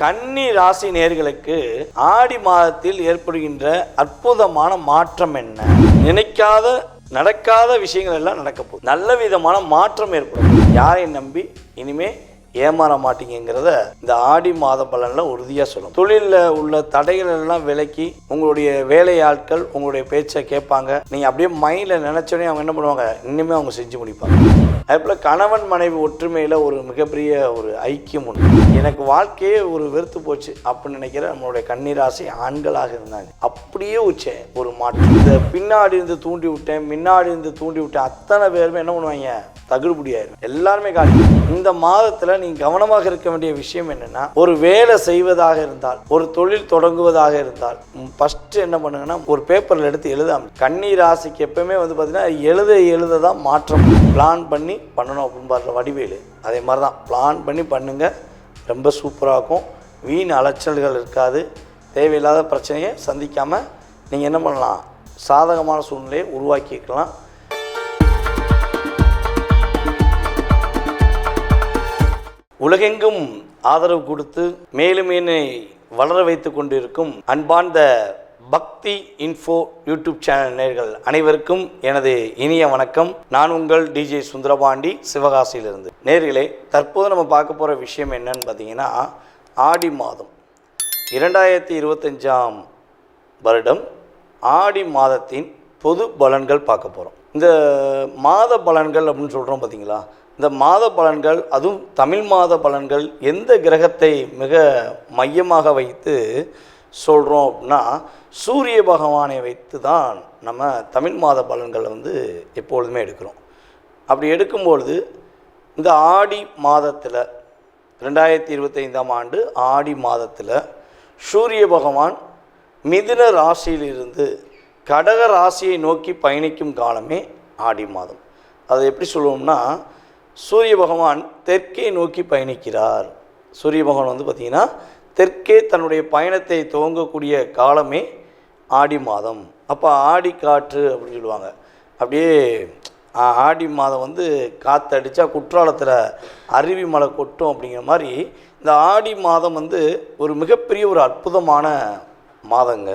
கன்னி ராசி நேர்களுக்கு ஆடி மாதத்தில் ஏற்படுகின்ற அற்புதமான மாற்றம் என்ன? நினைக்காத நடக்காத விஷயங்கள் எல்லாம் நடக்க போகுது. நல்ல விதமான மாற்றம் ஏற்படும். யாரை நம்பி இனிமே ஏமாற மாட்டீங்கிறத இந்த ஆடி மாத பலன்ல உறுதியாக சொல்லும். தொழிலில் உள்ள தடைகள் எல்லாம் விலக்கி உங்களுடைய வேலையாட்கள் உங்களுடைய பேச்சை கேட்பாங்க. நீங்கள் அப்படியே மைண்டில் நினச்சோடனே அவங்க என்ன பண்ணுவாங்க? இன்னுமே அவங்க செஞ்சு முடிப்பாங்க. அதே போல் கணவன் மனைவி ஒற்றுமையில் ஒரு மிகப்பெரிய ஒரு ஐக்கியம் உண்டு. எனக்கு வாழ்க்கையே ஒரு வெறுத்து போச்சு அப்படின்னு நினைக்கிற நம்மளுடைய கன்னிராசி ஆண்களாக இருந்தாங்க. அப்படியே வச்சேன் ஒரு மாற்றம். இந்த பின்னாடி இருந்து தூண்டி விட்டேன் முன்னாடி இருந்து தூண்டி விட்டேன் அத்தனை பேருமே என்ன பண்ணுவாங்க? தகுடுபடியாயிரும். எல்லாருமே காலி. இந்த மாதத்துல நீங்கள் கவனமாக இருக்க வேண்டிய விஷயம் என்னன்னா ஒரு வேலை செய்வதாக இருந்தால் ஒரு தொழில் தொடங்குவதாக இருந்தால் ஃபர்ஸ்ட் என்ன பண்ணுங்கன்னா ஒரு பேப்பர்ல எடுத்து எழுதாம. கண்ணீர் ராசிக்கு எப்பவுமே வந்து பார்த்தீங்கன்னா எழுத எழுத தான் மாற்றம். பிளான் பண்ணி பண்ணணும் அப்படின்னு பாருற வடிவேலு அதே மாதிரி தான் பிளான் பண்ணி பண்ணுங்க. ரொம்ப சூப்பராக இருக்கும். வீண் அலைச்சல்கள் இருக்காது. தேவையில்லாத பிரச்சனையை சந்திக்காம நீங்கள் என்ன பண்ணலாம்? சாதகமான சூழ்நிலையை உருவாக்கிக்கலாம் உலகெங்கும் ஆதரவு கொடுத்து மேலும் என்னை வளர வைத்து கொண்டிருக்கும் அன்பார்ந்த பக்தி இன்ஃபோ யூடியூப் சேனல் நேர்கள் அனைவருக்கும் எனது இனிய வணக்கம். நான் உங்கள் டிஜே சுந்தரபாண்டி சிவகாசியிலிருந்து. நேர்களே தற்போது நம்ம பார்க்க போகிற விஷயம் என்னன்னு பார்த்தீங்கன்னா ஆடி மாதம். இரண்டாயிரத்தி இருபத்தஞ்சாம் வருடம் ஆடி மாதத்தின் பொது பலன்கள் பார்க்க போகிறோம் இந்த மாத பலன்கள் அப்படின்னு சொல்கிறோம் பார்த்தீங்களா? இந்த மாத பலன்கள் அதுவும் தமிழ் மாத பலன்கள் எந்த கிரகத்தை மிக மையமாக வைத்து சொல்கிறோம் அப்படின்னா சூரிய பகவானை வைத்து தான் நம்ம தமிழ் மாத பலன்களை வந்து எப்பொழுதுமே எடுக்கிறோம். அப்படி எடுக்கும்பொழுது இந்த ஆடி மாதத்தில் ரெண்டாயிரத்தி இருபத்தைந்தாம் ஆண்டு ஆடி மாதத்தில் சூரிய பகவான் மிதுன ராசியிலிருந்து கடக ராசியை நோக்கி பயணிக்கும் காலமே ஆடி மாதம். அதை எப்படி சொல்லுவோம்னா சூரிய பகவான் தெற்கே நோக்கி பயணிக்கிறார். சூரிய பகவான் வந்து பார்த்திங்கன்னா தெற்கே தன்னுடைய பயணத்தை துவங்கக்கூடிய காலமே ஆடி மாதம். அப்போ ஆடி காற்று அப்படின்னு சொல்லுவாங்க. அப்படியே ஆடி மாதம் வந்து காற்றடிச்சா குற்றாலத்தில் அருவி மலை கொட்டும் அப்படிங்கிற மாதிரி இந்த ஆடி மாதம் வந்து ஒரு மிகப்பெரிய ஒரு அற்புதமான மாதங்க.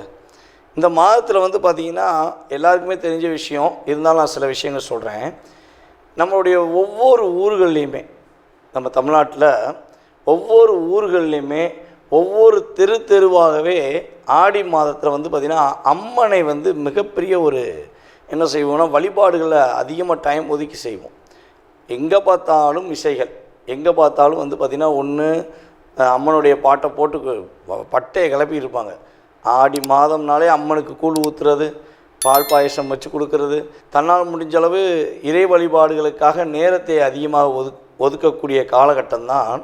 இந்த மாதத்தில் வந்து பார்த்திங்கன்னா எல்லாருக்குமே தெரிஞ்ச விஷயம் இருந்தாலும் நான் சில விஷயங்கள் சொல்கிறேன் நம்மளுடைய ஒவ்வொரு ஊர்கள்லேயுமே நம்ம தமிழ்நாட்டில் ஒவ்வொரு ஊர்கள்லேயுமே ஒவ்வொரு தெரு தெருவாகவே ஆடி மாதத்தில் வந்து பார்த்திங்கன்னா அம்மனை வந்து மிகப்பெரிய ஒரு என்ன செய்வோம்னா வழிபாடுகளை அதிகமாக டைம் ஒதுக்கி செய்வோம். எங்கே பார்த்தாலும் இசைகள். எங்கே பார்த்தாலும் வந்து பார்த்திங்கன்னா ஒன்று அம்மனுடைய பாட்டை போட்டு பட்டையை கிளப்பி இருப்பாங்க. ஆடி மாதம்னாலே அம்மனுக்கு கூழ் ஊற்றுறது பால் பாயசம் வச்சு கொடுக்கறது. தன்னால் முடிஞ்ச அளவு இறை வழிபாடுகளுக்காக நேரத்தை அதிகமாக ஒது ஒதுக்கக்கூடிய காலகட்டம் தான்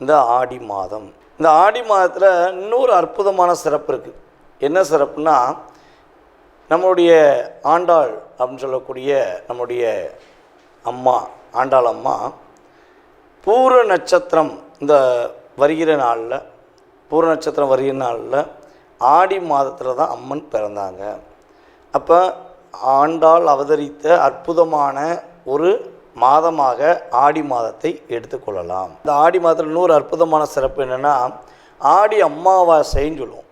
இந்த ஆடி மாதம். இந்த ஆடி மாதத்தில் இன்னொரு அற்புதமான சிறப்பு இருக்குது என்ன சிறப்புனா நம்மளுடைய ஆண்டாள் அப்படின்னு சொல்லக்கூடிய நம்முடைய அம்மா ஆண்டாள் அம்மா பூர நட்சத்திரம் இந்த வருகிற நாளில் பூர நட்சத்திரம் வருகிற நாளில் ஆடி மாதத்தில் தான் அம்மன் பிறந்தாங்க. அப்போ ஆண்டாள் அவதரித்த அற்புதமான ஒரு மாதமாக ஆடி மாதத்தை எடுத்துக்கொள்ளலாம் இந்த ஆடி மாதத்தில் இன்னொரு அற்புதமான சிறப்பு என்னென்னா ஆடி அமாவாசைன்னு சொல்லுவோம்.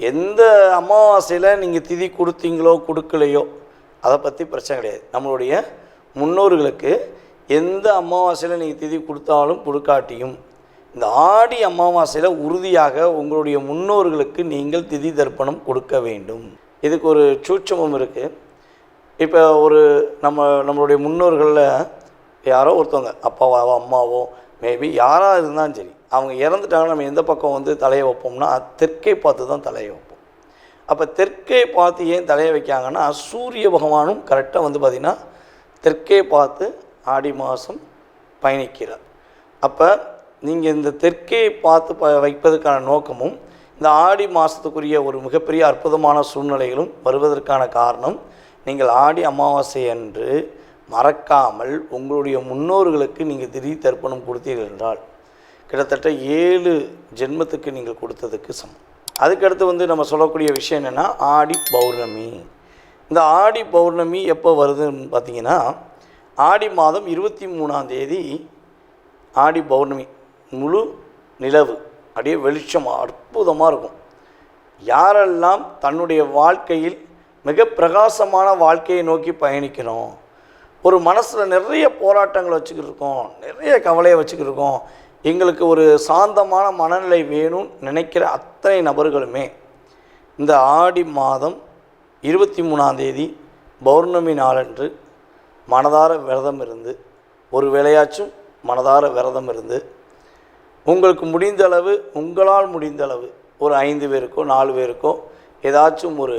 எந்த அமாவாசையில் நீங்கள் திதி கொடுத்தீங்களோ கொடுக்கலையோ அதை பற்றி பிரச்சனை கிடையாது. நம்மளுடைய முன்னோர்களுக்கு எந்த அமாவாசையில் நீங்கள் திதி கொடுத்தாலும் கொடுக்காட்டியும் இந்த ஆடி அமாவாசையில் உறுதியாக உங்களுடைய முன்னோர்களுக்கு நீங்கள் திதி தர்ப்பணம் கொடுக்க வேண்டும். இதுக்கு ஒரு சூட்சமம் இருக்குது இப்போ ஒரு நம்ம நம்மளுடைய முன்னோர்களில் யாரோ ஒருத்தவங்க அப்பாவோ அம்மாவோ மேபி யாராக இருந்தாலும் சரி அவங்க இறந்துட்டாங்கன்னா நம்ம எந்த பக்கம் வந்து தலையை வைப்போம்னா தெற்கை பார்த்து தான் தலையை வைப்போம். அப்போ தெற்கே பார்த்து ஏன் தலையை வைக்காங்கன்னா சூரிய பகவானும் கரெக்டாக வந்து பார்த்திங்கன்னா தெற்கே பார்த்து ஆடி மாதம் பயணிக்கிறார். அப்போ நீங்கள் இந்த தெற்கே பார்த்து ப வைப்பதற்கான நோக்கமும் இந்த ஆடி மாதத்துக்குரிய ஒரு மிகப்பெரிய அற்புதமான சூழ்நிலைகளும் வருவதற்கான காரணம் நீங்கள் ஆடி அமாவாசை அன்று மறக்காமல் உங்களுடைய முன்னோர்களுக்கு நீங்கள் திடீர் தர்ப்பணம் கொடுத்தீர்கள் என்றால் கிட்டத்தட்ட ஏழு ஜென்மத்துக்கு நீங்கள் கொடுத்ததுக்கு சமம். அதுக்கடுத்து வந்து நம்ம சொல்லக்கூடிய விஷயம் என்னென்னா ஆடி பௌர்ணமி. இந்த ஆடி பௌர்ணமி எப்போ வருதுன்னு பார்த்தீங்கன்னா ஆடி மாதம் இருபத்தி மூணாம் தேதி ஆடி பௌர்ணமி முழு நிலவு அப்படியே வெளிச்சம் அற்புதமாக இருக்கும். யாரெல்லாம் தன்னுடைய வாழ்க்கையில் மிக பிரகாசமான வாழ்க்கையை நோக்கி பயணிக்கிறோம். ஒரு மனசில் நிறைய போராட்டங்கள் வச்சுக்கிட்டு இருக்கோம். நிறைய கவலையை வச்சுக்கிட்டு இருக்கோம். எங்களுக்கு ஒரு சாந்தமான மனநிலை வேணும்னு நினைக்கிற அத்தனை நபர்களுமே இந்த ஆடி மாதம் இருபத்தி மூணாம் தேதி பௌர்ணமி நாளன்று மனதார விரதம் இருந்து ஒரு வேளையாச்சும் மனதார விரதம் இருந்து உங்களுக்கு முடிந்த அளவு உங்களால் முடிந்தளவு ஒரு ஐந்து பேருக்கோ நாலு பேருக்கோ ஏதாச்சும் ஒரு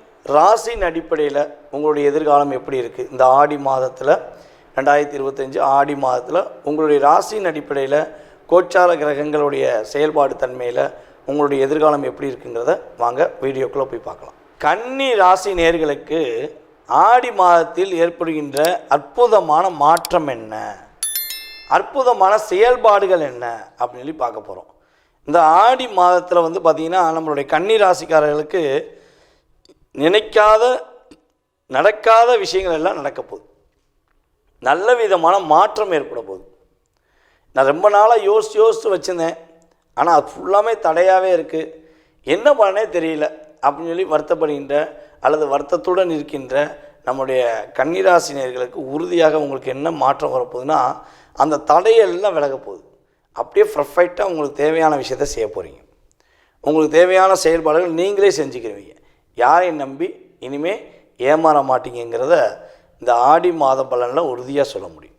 ராசியின் அடிப்படையில் உங்களுடைய எதிர்காலம் எப்படி இருக்குது இந்த ஆடி மாதத்தில் ரெண்டாயிரத்தி இருபத்தஞ்சு ஆடி மாதத்தில் உங்களுடைய ராசியின் அடிப்படையில் கோச்சார கிரகங்களுடைய செயல்பாடு தன்மையில் உங்களுடைய எதிர்காலம் எப்படி இருக்குங்கிறத வாங்க வீடியோக்குள்ளே போய் பார்க்கலாம். கன்னி ராசி நேர்களுக்கு ஆடி மாதத்தில் ஏற்படுகின்ற அற்புதமான மாற்றம் என்ன? அற்புதமான செயல்பாடுகள் என்ன? அப்படின்னு சொல்லி பார்க்க போகிறோம் இந்த ஆடி மாதத்தில் வந்து பார்த்திங்கன்னா நம்மளுடைய கன்னி ராசிக்காரர்களுக்கு நினைக்காத நடக்காத விஷயங்கள் எல்லாம் நடக்க போகுது. நல்ல விதமான மாற்றம் ஏற்பட போகுது. நான் ரொம்ப நாளாக யோசித்து யோசித்து வச்சுருந்தேன். ஆனால் அது ஃபுல்லாமே தடையாகவே இருக்குது என்ன பண்ணனே தெரியல. அப்படின்னு சொல்லி வருத்தப்படுகின்ற அல்லது வருத்தத்துடன் இருக்கின்ற நம்முடைய கன்னிராசினியர்களுக்கு உறுதியாக உங்களுக்கு என்ன மாற்றம் வரப்போகுதுன்னா அந்த தடையெல்லாம் விலக போகுது. அப்படியே பர்ஃபெக்டாக உங்களுக்கு தேவையான விஷயத்த செய்ய போகிறீங்க உங்களுக்கு தேவையான செயல்பாடுகள் நீங்களே செஞ்சுக்கிறீங்க யாரையும் நம்பி இனிமே ஏமாற மாட்டீங்கிறத இந்த ஆடி மாத பலனில் உறுதியாக சொல்ல முடியும்.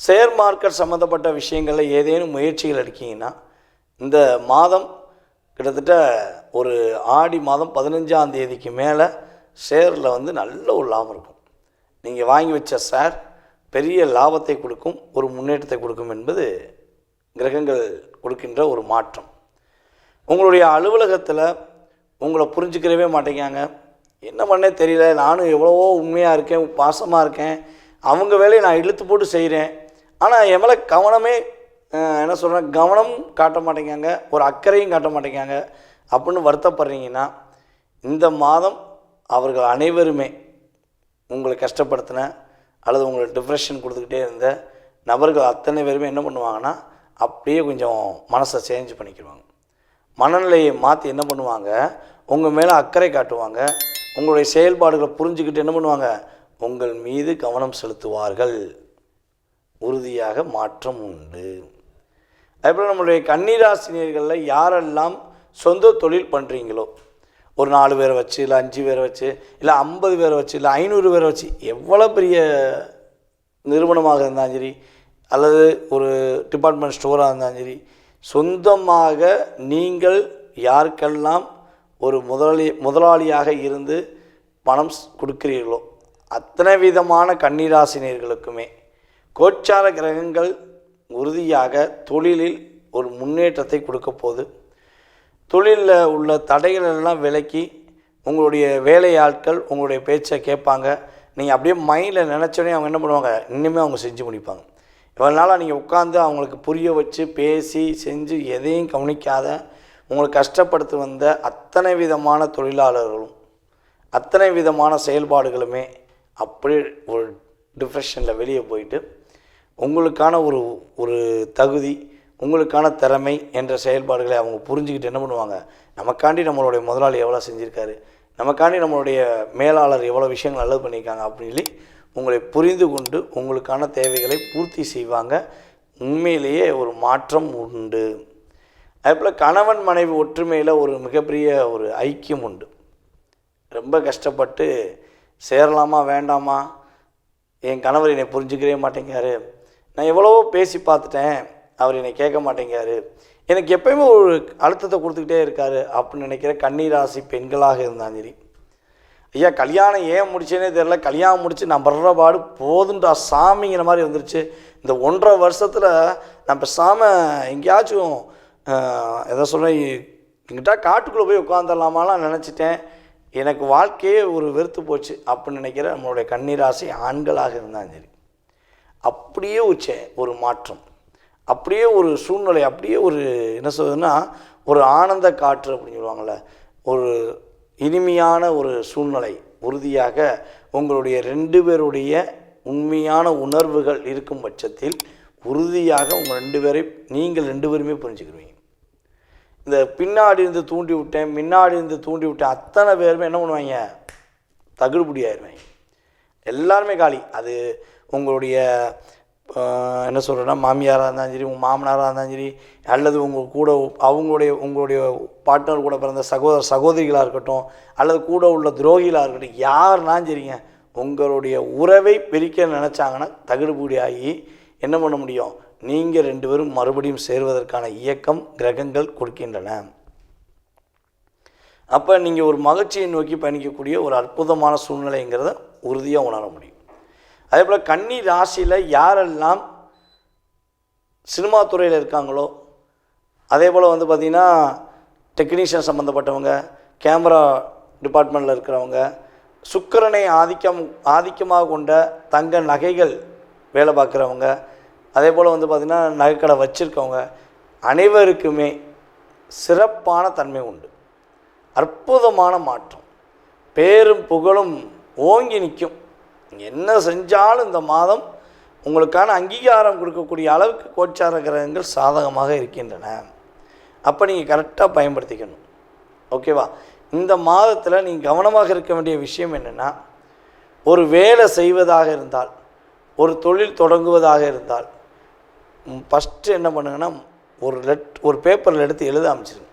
ஷேர் மார்க்கெட் சம்மந்தப்பட்ட விஷயங்களில் ஏதேனும் முயற்சிகள் எடுக்கிங்கன்னா இந்த மாதம் கிட்டத்தட்ட ஒரு ஆடி மாதம் பதினஞ்சாம் தேதிக்கு மேலே ஷேரில் வந்து நல்ல ஒரு லாபம் இருக்கும். நீங்கள் வாங்கி வச்ச ஷேர் பெரிய லாபத்தை கொடுக்கும் ஒரு முன்னேற்றத்தை கொடுக்கும் என்பது கிரகங்கள் கொடுக்கின்ற ஒரு மாற்றம். உங்களுடைய அலுவலகத்தில் உங்களை புரிஞ்சுக்கிறவே மாட்டேங்காங்க என்ன பண்ணே தெரியல நானும் எவ்வளவோ உண்மையாக இருக்கேன் பாசமாக இருக்கேன். அவங்க வேலையை நான் இழுத்து போட்டு செய்கிறேன் ஆனால் என் மேலே கவனமே என்ன சொல்கிறேன் கவனம் காட்ட மாட்டேங்காங்க ஒரு அக்கறையும் காட்ட மாட்டேங்காங்க அப்படின்னு வருத்தப்படுறீங்கன்னா இந்த மாதம் அவர்கள் அனைவருமே உங்களை கஷ்டப்படுத்தின அல்லது உங்களை டிப்ரெஷன் கொடுத்துக்கிட்டே இருந்த நபர்கள் அத்தனை பேருமே என்ன பண்ணுவாங்கன்னா அப்படியே கொஞ்சம் மனசை சேஞ்ச் பண்ணிக்கிடுவாங்க. மனநிலையை மாற்றி என்ன பண்ணுவாங்க? உங்கள் மேலே அக்கறை காட்டுவாங்க. உங்களுடைய செயல்பாடுகளை புரிஞ்சுக்கிட்டு என்ன பண்ணுவாங்க? உங்கள் மீது கவனம் செலுத்துவார்கள். உறுதியாக மாற்றம் உண்டு. அதேபோல் நம்மளுடைய கன்னிராசினியர்களில் யாரெல்லாம் சொந்த தொழில் பண்ணுறீங்களோ ஒரு நாலு பேரை வச்சு இல்லை அஞ்சு பேரை வச்சு இல்லை ஐம்பது பேரை வச்சு இல்லை ஐநூறு பேரை வச்சு எவ்வளோ பெரிய நிறுவனமாக இருந்தாலும் சரி அல்லது ஒரு டிபார்ட்மெண்ட் ஸ்டோராக இருந்தாலும் சரி சொந்தமாக நீங்கள் யாருக்கெல்லாம் ஒரு முதலாளி முதலாளியாக இருந்து பணம் ஸ்- கொடுக்கிறீர்களோ அத்தனை விதமான கன்னிராசினியர்களுக்குமே கோச்சார கிரகங்கள் உறுதியாக தொழிலில் ஒரு முன்னேற்றத்தை கொடுக்க போகுது. தொழிலில் உள்ள தடைகள் எல்லாம் விலக்கி உங்களுடைய வேலையாட்கள் உங்களுடைய பேச்சை கேட்பாங்க. நீங்கள் அப்படியே மைண்டில் நினச்சோடனே அவங்க என்ன பண்ணுவாங்க? இன்னுமே அவங்க செஞ்சு முடிப்பாங்க. இவ்வளோ நாளாக நீங்கள் உட்காந்து அவங்களுக்கு புரிய வச்சு பேசி செஞ்சு எதையும் கவனிக்காத உங்களை கஷ்டப்படுத்தி வந்த அத்தனை விதமான தொழிலாளர்களும் அத்தனை விதமான செயல்பாடுகளுமே அப்படியே ஒரு டிப்ரெஷனில் வெளியே போயிட்டு உங்களுக்கான ஒரு ஒரு தகுதி உங்களுக்கான திறமை என்ற செயல்பாடுகளை அவங்க புரிஞ்சுக்கிட்டு என்ன பண்ணுவாங்க? நமக்காண்டி நம்மளுடைய முதலாளி எவ்வளோ செஞ்சுருக்காரு? நமக்காண்டி நம்மளுடைய மேலாளர் எவ்வளோ விஷயங்கள் நல்லது பண்ணியிருக்காங்க அப்படின்னு சொல்லி உங்களை புரிந்து கொண்டு உங்களுக்கான தேவைகளை பூர்த்தி செய்வாங்க. உண்மையிலேயே ஒரு மாற்றம் உண்டு. அதேபோல் கணவன் மனைவி ஒற்றுமையில் ஒரு மிகப்பெரிய ஒரு ஐக்கியம் உண்டு. ரொம்ப கஷ்டப்பட்டு சேரலாமா வேண்டாமா? என் கணவர் என்னை புரிஞ்சுக்கவே மாட்டேங்காரு நான் எவ்வளவோ பேசி பார்த்துட்டேன். அவர் என்னை கேட்க மாட்டேங்காரு எனக்கு எப்பயுமே ஒரு அழுத்தத்தை கொடுத்துக்கிட்டே இருக்காரு அப்படின்னு நினைக்கிற கண்ணீராசி பெண்களாக இருந்தாலும் சரி. ஐயா கல்யாணம் ஏன் முடிச்சேனே தெரில கல்யாணம் முடித்து நான் படுற பாடு போதுன்ற சாமிங்கிற மாதிரி இருந்துருச்சு இந்த ஒன்றரை வருஷத்தில் நான் பேசாமல் எங்கேயாச்சும் எதை சொல்கிறேன் எங்கிட்ட காட்டுக்குள்ளே போய் உட்காந்துடலாமாலாம் நினச்சிட்டேன். எனக்கு வாழ்க்கையே ஒரு வெறுத்து போச்சு அப்படின்னு நினைக்கிற நம்மளுடைய கண்ணீராசி ஆண்களாக இருந்தாலும் சரி. அப்படியே உச்ச ஒரு மாற்றம். அப்படியே ஒரு சூழ்நிலை அப்படியே ஒரு என்ன சொல்றதுன்னா ஒரு ஆனந்த காற்று அப்படின்னு சொல்லுவாங்கள்ல ஒரு இனிமையான ஒரு சூழ்நிலை உறுதியாக உங்களுடைய ரெண்டு பேருடைய உண்மையான உணர்வுகள் இருக்கும் பட்சத்தில் உறுதியாக உங்கள் ரெண்டு பேரை நீங்கள் ரெண்டு பேருமே புரிஞ்சுக்கிடுவீங்க இந்த பின்னாடி இருந்து தூண்டி விட்டேன் முன்னாடி இருந்து தூண்டி விட்டேன் அத்தனை பேருமே என்ன பண்ணுவாங்க? தகுடுபடி ஆயிடுவாங்க எல்லாருமே காலி. அது உங்களுடைய என்ன சொல்கிறேன்னா மாமியாராக இருந்தாலும் சரி உங்கள் மாமனாராக இருந்தாலும் சரி அல்லது உங்கள் கூட அவங்களுடைய உங்களுடைய பார்ட்னர் கூட பிறந்த சகோதர சகோதரிகளாக இருக்கட்டும் அல்லது கூட உள்ள துரோகிகளாக இருக்கட்டும் யாருனாலும் சரிங்க உங்களுடைய உறவை பிரிக்க நினச்சாங்கன்னா தகுடுபடி ஆகி என்ன பண்ண முடியும்? நீங்கள் ரெண்டு பேரும் மறுபடியும் சேர்வதற்கான இயக்கம் கிரகங்கள் கொடுக்கின்றன. அப்போ நீங்கள் ஒரு மகிழ்ச்சியை நோக்கி பயணிக்கக்கூடிய ஒரு அற்புதமான சூழ்நிலைங்கிறத உறுதியாக உணர முடியும். அதே போல் கன்னி ராசியில் யாரெல்லாம் சினிமா துறையில் இருக்காங்களோ அதே போல் வந்து பார்த்திங்கன்னா டெக்னீஷியன் சம்மந்தப்பட்டவங்க கேமரா டிபார்ட்மெண்ட்டில் இருக்கிறவங்க சுக்கரனை ஆதிக்கம் ஆதிக்கமாக கொண்ட தங்க நகைகள் வேலை பார்க்குறவங்க அதே போல் வந்து பார்த்திங்கன்னா நகைக்கடை வச்சுருக்கவங்க அனைவருக்குமே சிறப்பான தன்மை உண்டு. அற்புதமான மாற்றம். பேரும் புகழும் ஓங்கி நிற்கும். நீங்கள் என்ன செஞ்சாலும் இந்த மாதம் உங்களுக்கான அங்கீகாரம் கொடுக்கக்கூடிய அளவுக்கு கோச்சார கிரகங்கள் சாதகமாக இருக்கின்றன. அப்போ நீங்கள் கரெக்டாக பயன்படுத்திக்கணும். ஓகேவா இந்த மாதத்தில் நீங்கள் கவனமாக இருக்க வேண்டிய விஷயம் என்னென்னா ஒரு வேலை செய்வதாக இருந்தால் ஒரு தொழில் தொடங்குவதாக இருந்தால் ஃபஸ்ட்டு என்ன பண்ணுங்கன்னா ஒரு லெட் ஒரு பேப்பரில் எடுத்து எழுத அமைச்சிருங்க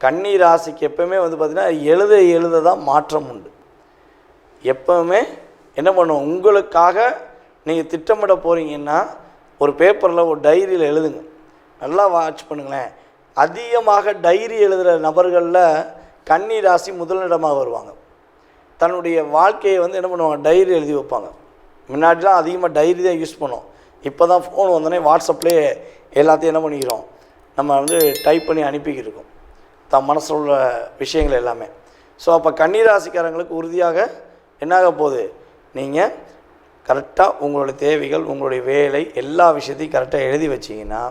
கன்னி ராசிக்கு எப்பவுமே வந்து பார்த்திங்கன்னா எழுத எழுத தான் மாற்றம் உண்டு. எப்பவுமே என்ன பண்ணும்? உங்களுக்காக நீங்கள் திட்டமிட போகிறீங்கன்னா ஒரு பேப்பரில் ஒரு டைரியில் எழுதுங்க. நல்லா வாட்ச் பண்ணுங்களேன். அதிகமாக டைரி எழுதுகிற நபர்களில் கன்னி ராசி முதலிடமாக வருவாங்க. தன்னுடைய வாழ்க்கையை வந்து என்ன பண்ணுவாங்க? டைரி எழுதி வைப்பாங்க. முன்னாடிலாம் அதிகமாக டைரி தான் யூஸ் பண்ணோம். இப்போ தான் ஃபோன் வந்தோடனே வாட்ஸ்அப்லேயே எல்லாத்தையும் என்ன பண்ணிக்கிறோம்? நம்ம வந்து டைப் பண்ணி அனுப்பிக்கிட்டு இருக்கோம். தன் மனசில் உள்ள விஷயங்கள் எல்லாமே. ஸோ அப்போ கன்னிராசிக்காரங்களுக்கு உறுதியாக என்னாக போகுது? நீங்கள் கரெக்டாக உங்களுடைய தேவைகள் உங்களுடைய வேலை எல்லா விஷயத்தையும் கரெக்டாக எழுதி வச்சிங்கன்னா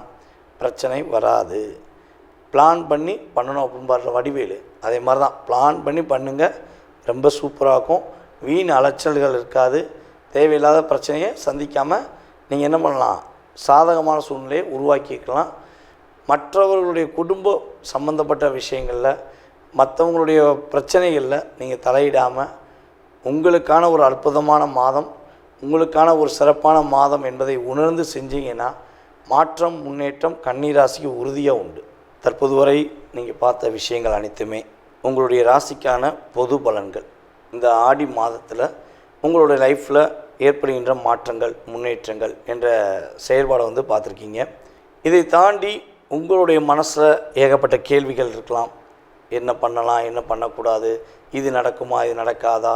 பிரச்சனை வராது. பிளான் பண்ணி பண்ணணும் அப்படின்னு பாடுற வடிவேலு. அதே மாதிரி தான் பிளான் பண்ணி பண்ணுங்கள் ரொம்ப சூப்பராக இருக்கும். வீண் அலைச்சல்கள் இருக்காது. தேவையில்லாத பிரச்சனையை சந்திக்காமல் நீங்கள் என்ன பண்ணலாம்? சாதகமான சூழ்நிலையை உருவாக்கிக்கலாம் மற்றவர்களுடைய குடும்ப சம்பந்தப்பட்ட விஷயங்களில் மற்றவங்களுடைய பிரச்சனைகளில் நீங்கள் தலையிடாமல் உங்களுக்கான ஒரு அற்புதமான மாதம் உங்களுக்கான ஒரு சிறப்பான மாதம் என்பதை உணர்ந்து செஞ்சீங்கன்னா மாற்றம் முன்னேற்றம் கன்னிராசிக்கு உறுதியாக உண்டு. தற்போது வரை நீங்கள் பார்த்த விஷயங்கள் அனைத்துமே உங்களுடைய ராசிக்கான பொது பலன்கள். இந்த ஆடி மாதத்தில் உங்களுடைய லைஃப்பில் ஏற்படுகின்ற மாற்றங்கள் முன்னேற்றங்கள் என்ற செயல்பாடை வந்து பார்த்துருக்கீங்க. இதை தாண்டி உங்களுடைய மனசில் ஏகப்பட்ட கேள்விகள் இருக்கலாம். என்ன பண்ணலாம் என்ன பண்ணக்கூடாது இது நடக்குமா இது நடக்காதா?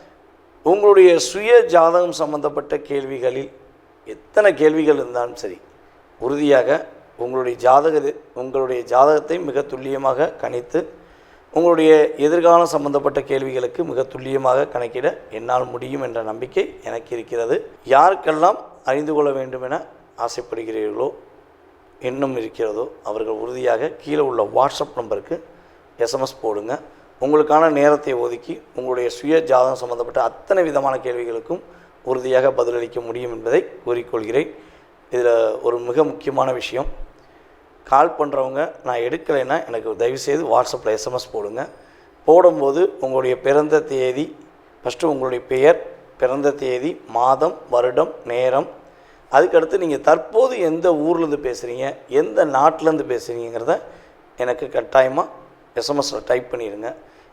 உங்களுடைய சுய ஜாதகம் சம்பந்தப்பட்ட கேள்விகளில் எத்தனை கேள்விகள் இருந்தாலும் சரி உறுதியாக உங்களுடைய ஜாதக உங்களுடைய ஜாதகத்தை மிக துல்லியமாக கணித்து உங்களுடைய எதிர்காலம் சம்பந்தப்பட்ட கேள்விகளுக்கு மிக துல்லியமாக கணக்கிட என்னால் முடியும் என்ற நம்பிக்கை எனக்கு இருக்கிறது. யாருக்கெல்லாம் அறிந்து கொள்ள வேண்டும் என ஆசைப்படுகிறீர்களோ இன்னும் இருக்கிறதோ அவர்கள் உறுதியாக கீழே உள்ள வாட்ஸ்அப் நம்பருக்கு எஸ்எம்எஸ் போடுங்க. உங்களுக்கான நேரத்தை ஒதுக்கி உங்களுடைய சுய ஜாதகம் சம்பந்தப்பட்ட அத்தனை விதமான கேள்விகளுக்கும் உறுதியாக பதிலளிக்க முடியும் என்பதை கூறிக்கொள்கிறேன். இதில் ஒரு மிக முக்கியமான விஷயம். கால் பண்ணுறவங்க நான் எடுக்கலைன்னா எனக்கு தயவுசெய்து வாட்ஸ்அப்பில் எஸ்எம்எஸ் போடுங்க. போடும்போது உங்களுடைய பிறந்த தேதி ஃபஸ்ட்டு உங்களுடைய பெயர் பிறந்த தேதி மாதம் வருடம் நேரம் அதுக்கடுத்து நீங்கள் தற்போது எந்த ஊர்லேருந்து பேசுகிறீங்க எந்த நாட்டிலேருந்து பேசுகிறீங்கிறத எனக்கு கட்டாயமாக எஸ்எம்எஸில் டைப் பண்ணிடுங்க